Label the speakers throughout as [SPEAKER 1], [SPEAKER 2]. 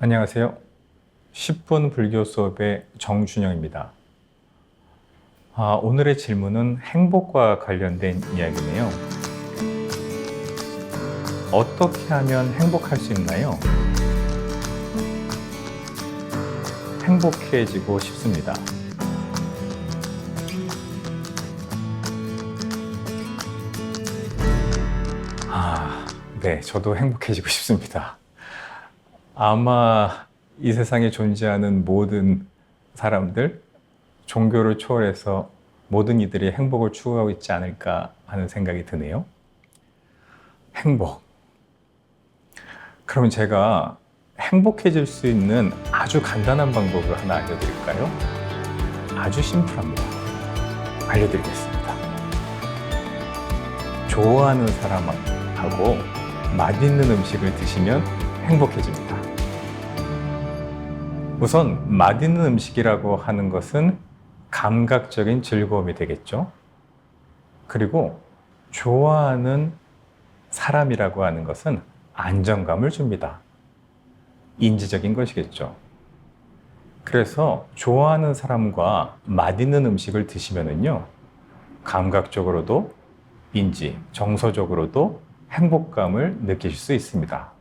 [SPEAKER 1] 안녕하세요. 10분 불교 수업의 정준영입니다. 아, 오늘의 질문은 행복과 관련된 이야기네요. 어떻게 하면 행복할 수 있나요? 행복해지고 싶습니다. 아, 네, 저도 행복해지고 싶습니다. 아마 이 세상에 존재하는 모든 사람들, 종교를 초월해서 모든 이들이 행복을 추구하고 있지 않을까 하는 생각이 드네요. 행복. 그러면 제가 행복해질 수 있는 아주 간단한 방법을 하나 알려드릴까요? 아주 심플합니다. 알려드리겠습니다. 좋아하는 사람하고 맛있는 음식을 드시면 행복해집니다. 우선 맛있는 음식이라고 하는 것은 감각적인 즐거움이 되겠죠. 그리고 좋아하는 사람이라고 하는 것은 안정감을 줍니다. 인지적인 것이겠죠. 그래서 좋아하는 사람과 맛있는 음식을 드시면은요, 감각적으로도 인지, 정서적으로도 행복감을 느끼실 수 있습니다.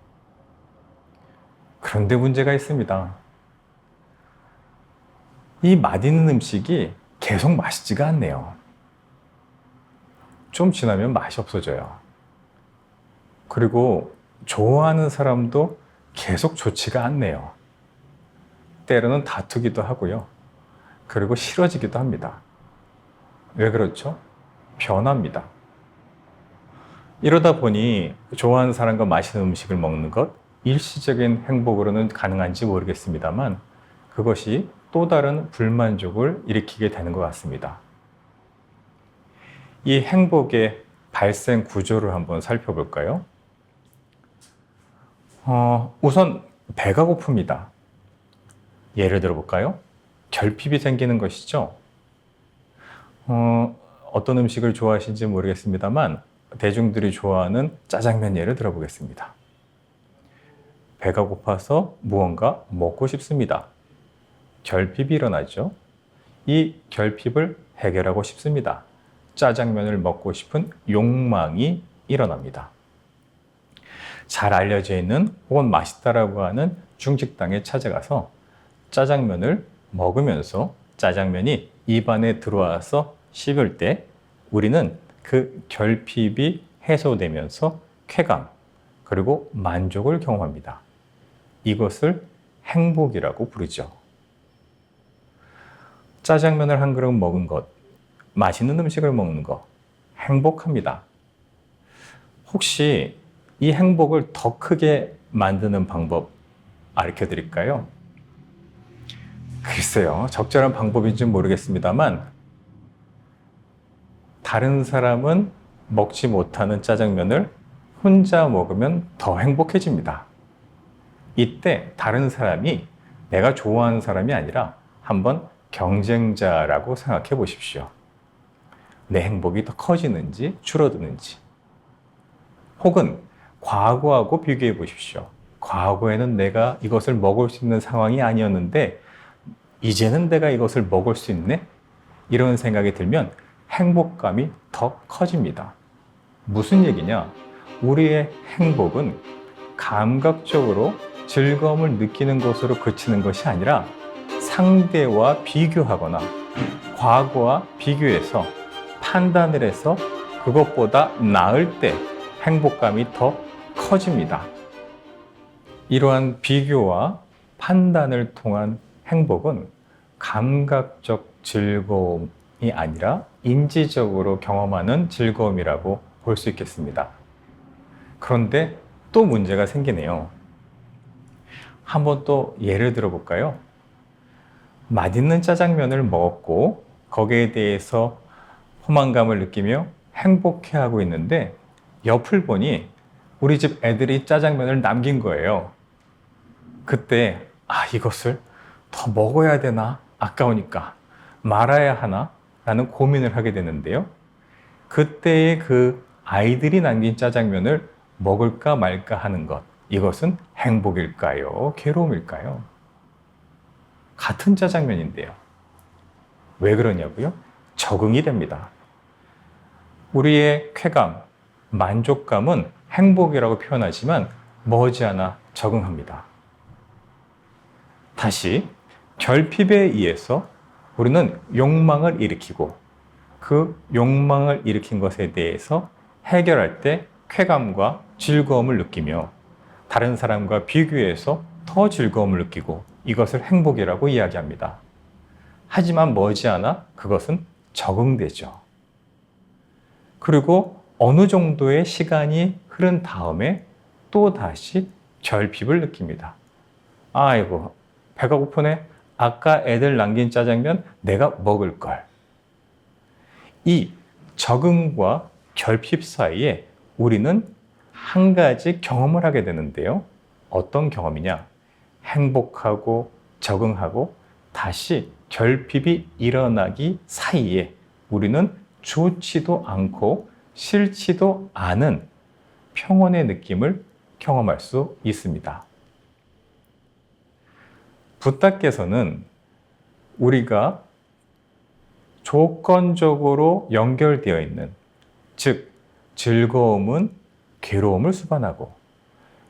[SPEAKER 1] 그런데 문제가 있습니다. 이 맛있는 음식이 계속 맛있지가 않네요. 좀 지나면 맛이 없어져요. 그리고 좋아하는 사람도 계속 좋지가 않네요. 때로는 다투기도 하고요. 그리고 싫어지기도 합니다. 왜 그렇죠? 변합니다. 이러다 보니 좋아하는 사람과 맛있는 음식을 먹는 것, 일시적인 행복으로는 가능한지 모르겠습니다만 그것이 또 다른 불만족을 일으키게 되는 것 같습니다. 이 행복의 발생 구조를 한번 살펴볼까요? 어, 우선 배가 고픕니다. 예를 들어 볼까요? 결핍이 생기는 것이죠. 어, 어떤 음식을 좋아하시는지 모르겠습니다만 대중들이 좋아하는 짜장면 예를 들어보겠습니다. 배가 고파서 무언가 먹고 싶습니다. 결핍이 일어나죠. 이 결핍을 해결하고 싶습니다. 짜장면을 먹고 싶은 욕망이 일어납니다. 잘 알려져 있는 혹은 맛있다라고 하는 중식당에 찾아가서 짜장면을 먹으면서 짜장면이 입안에 들어와서 식을 때 우리는 그 결핍이 해소되면서 쾌감 그리고 만족을 경험합니다. 이것을 행복이라고 부르죠. 짜장면을 한 그릇 먹은 것, 맛있는 음식을 먹는 것, 행복합니다. 혹시 이 행복을 더 크게 만드는 방법 알려 드릴까요? 글쎄요, 적절한 방법인지 모르겠습니다만, 다른 사람은 먹지 못하는 짜장면을 혼자 먹으면 더 행복해집니다. 이때 다른 사람이 내가 좋아하는 사람이 아니라 한번 경쟁자라고 생각해 보십시오. 내 행복이 더 커지는지 줄어드는지. 혹은 과거하고 비교해 보십시오. 과거에는 내가 이것을 먹을 수 있는 상황이 아니었는데, 이제는 내가 이것을 먹을 수 있네? 이런 생각이 들면 행복감이 더 커집니다. 무슨 얘기냐? 우리의 행복은 감각적으로 즐거움을 느끼는 것으로 그치는 것이 아니라 상대와 비교하거나 과거와 비교해서 판단을 해서 그것보다 나을 때 행복감이 더 커집니다. 이러한 비교와 판단을 통한 행복은 감각적 즐거움이 아니라 인지적으로 경험하는 즐거움이라고 볼 수 있겠습니다. 그런데 또 문제가 생기네요. 한번 또 예를 들어 볼까요? 맛있는 짜장면을 먹었고 거기에 대해서 포만감을 느끼며 행복해하고 있는데 옆을 보니 우리 집 애들이 짜장면을 남긴 거예요. 그때 아 이것을 더 먹어야 되나 아까우니까 말아야 하나 라는 고민을 하게 되는데요. 그때의 그 아이들이 남긴 짜장면을 먹을까 말까 하는 것 이것은 행복일까요? 괴로움일까요? 같은 짜장면인데요. 왜 그러냐고요? 적응이 됩니다. 우리의 쾌감, 만족감은 행복이라고 표현하지만 머지않아 적응합니다. 다시 결핍에 의해서 우리는 욕망을 일으키고 그 욕망을 일으킨 것에 대해서 해결할 때 쾌감과 즐거움을 느끼며 다른 사람과 비교해서 더 즐거움을 느끼고 이것을 행복이라고 이야기합니다. 하지만 머지않아 그것은 적응되죠. 그리고 어느 정도의 시간이 흐른 다음에 또 다시 결핍을 느낍니다. 아이고, 배가 고프네. 아까 애들 남긴 짜장면 내가 먹을 걸. 이 적응과 결핍 사이에 우리는 한 가지 경험을 하게 되는데요. 어떤 경험이냐? 행복하고 적응하고 다시 결핍이 일어나기 사이에 우리는 좋지도 않고 싫지도 않은 평온의 느낌을 경험할 수 있습니다. 부탁께서는 우리가 조건적으로 연결되어 있는, 즉, 즐거움은 괴로움을 수반하고,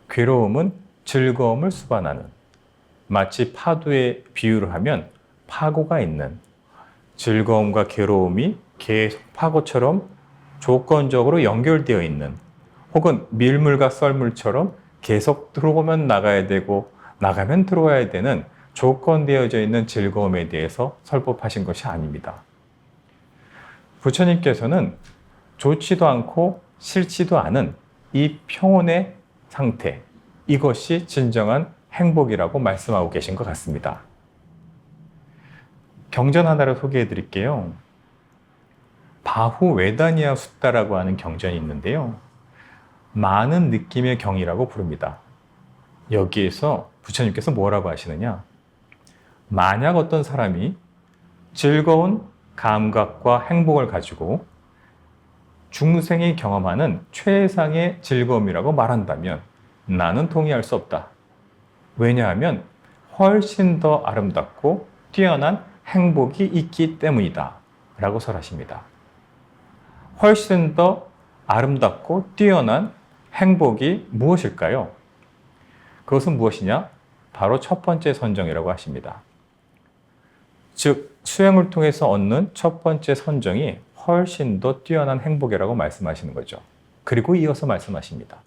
[SPEAKER 1] 괴로움은 즐거움을 수반하는, 마치 파도에 비유를 하면 파고가 있는 즐거움과 괴로움이 계속 파고처럼 조건적으로 연결되어 있는 혹은 밀물과 썰물처럼 계속 들어오면 나가야 되고 나가면 들어와야 되는 조건되어져 있는 즐거움에 대해서 설법하신 것이 아닙니다. 부처님께서는 좋지도 않고 싫지도 않은 이 평온의 상태, 이것이 진정한 행복이라고 말씀하고 계신 것 같습니다. 경전 하나를 소개해 드릴게요. 바후 외다니아 숫다라고 하는 경전이 있는데요. 많은 느낌의 경이라고 부릅니다. 여기에서 부처님께서 뭐라고 하시느냐? 만약 어떤 사람이 즐거운 감각과 행복을 가지고 중생이 경험하는 최상의 즐거움이라고 말한다면 나는 동의할 수 없다. 왜냐하면 훨씬 더 아름답고 뛰어난 행복이 있기 때문이다. 라고 설하십니다. 훨씬 더 아름답고 뛰어난 행복이 무엇일까요? 그것은 무엇이냐? 바로 첫 번째 선정이라고 하십니다. 즉, 수행을 통해서 얻는 첫 번째 선정이 훨씬 더 뛰어난 행복이라고 말씀하시는 거죠. 그리고 이어서 말씀하십니다.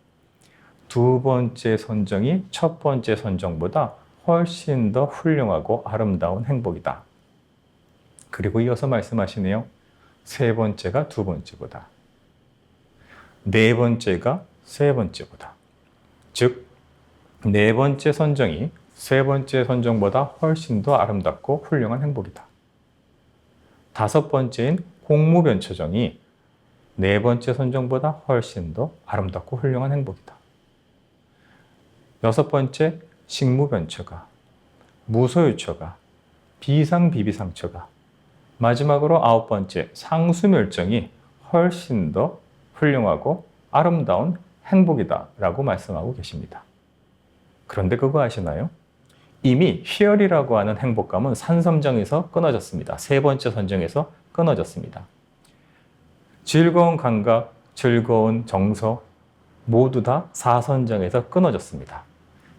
[SPEAKER 1] 두 번째 선정이 첫 번째 선정보다 훨씬 더 훌륭하고 아름다운 행복이다. 그리고 이어서 말씀하시네요. 세 번째가 두 번째보다. 네 번째가 세 번째보다. 즉, 네 번째 선정이 세 번째 선정보다 훨씬 더 아름답고 훌륭한 행복이다. 다섯 번째인 공무변처정이 네 번째 선정보다 훨씬 더 아름답고 훌륭한 행복이다. 여섯 번째 식무변처가, 무소유처가, 비상비비상처가, 마지막으로 아홉 번째 상수멸정이 훨씬 더 훌륭하고 아름다운 행복이다라고 말씀하고 계십니다. 그런데 그거 아시나요? 이미 희열이라고 하는 행복감은 산섬정에서 끊어졌습니다. 세 번째 선정에서 끊어졌습니다. 즐거운 감각, 즐거운 정서 모두 다 사선정에서 끊어졌습니다.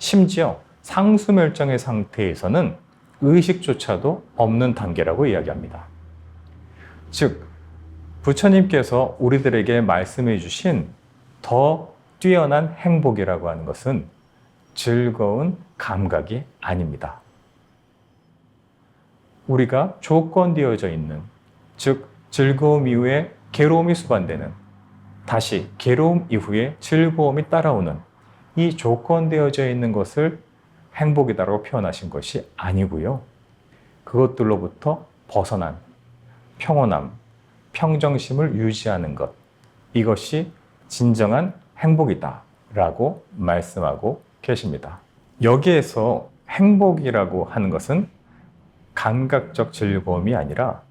[SPEAKER 1] 심지어 상수멸정의 상태에서는 의식조차도 없는 단계라고 이야기합니다. 즉, 부처님께서 우리들에게 말씀해 주신 더 뛰어난 행복이라고 하는 것은 즐거운 감각이 아닙니다. 우리가 조건되어져 있는, 즉, 즐거움 이후에 괴로움이 수반되는, 다시 괴로움 이후에 즐거움이 따라오는 이 조건되어져 있는 것을 행복이다라고 표현하신 것이 아니고요. 그것들로부터 벗어난 평온함, 평정심을 유지하는 것. 이것이 진정한 행복이다라고 말씀하고 계십니다. 여기에서 행복이라고 하는 것은 감각적 즐거움이 아니라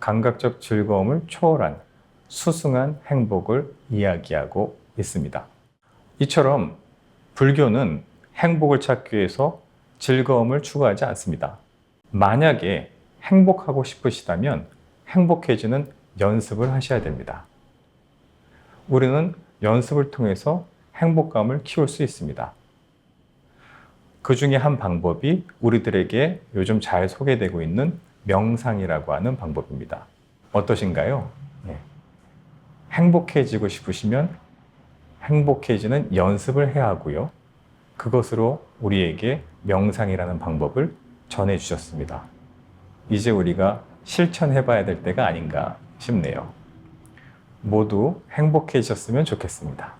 [SPEAKER 1] 감각적 즐거움을 초월한 수승한 행복을 이야기하고 있습니다. 이처럼 불교는 행복을 찾기 위해서 즐거움을 추구하지 않습니다. 만약에 행복하고 싶으시다면 행복해지는 연습을 하셔야 됩니다. 우리는 연습을 통해서 행복감을 키울 수 있습니다. 그 중에 한 방법이 우리들에게 요즘 잘 소개되고 있는 명상이라고 하는 방법입니다. 어떠신가요? 네. 행복해지고 싶으시면 행복해지는 연습을 해야 하고요. 그것으로 우리에게 명상이라는 방법을 전해 주셨습니다. 이제 우리가 실천해 봐야 될 때가 아닌가 싶네요. 모두 행복해지셨으면 좋겠습니다.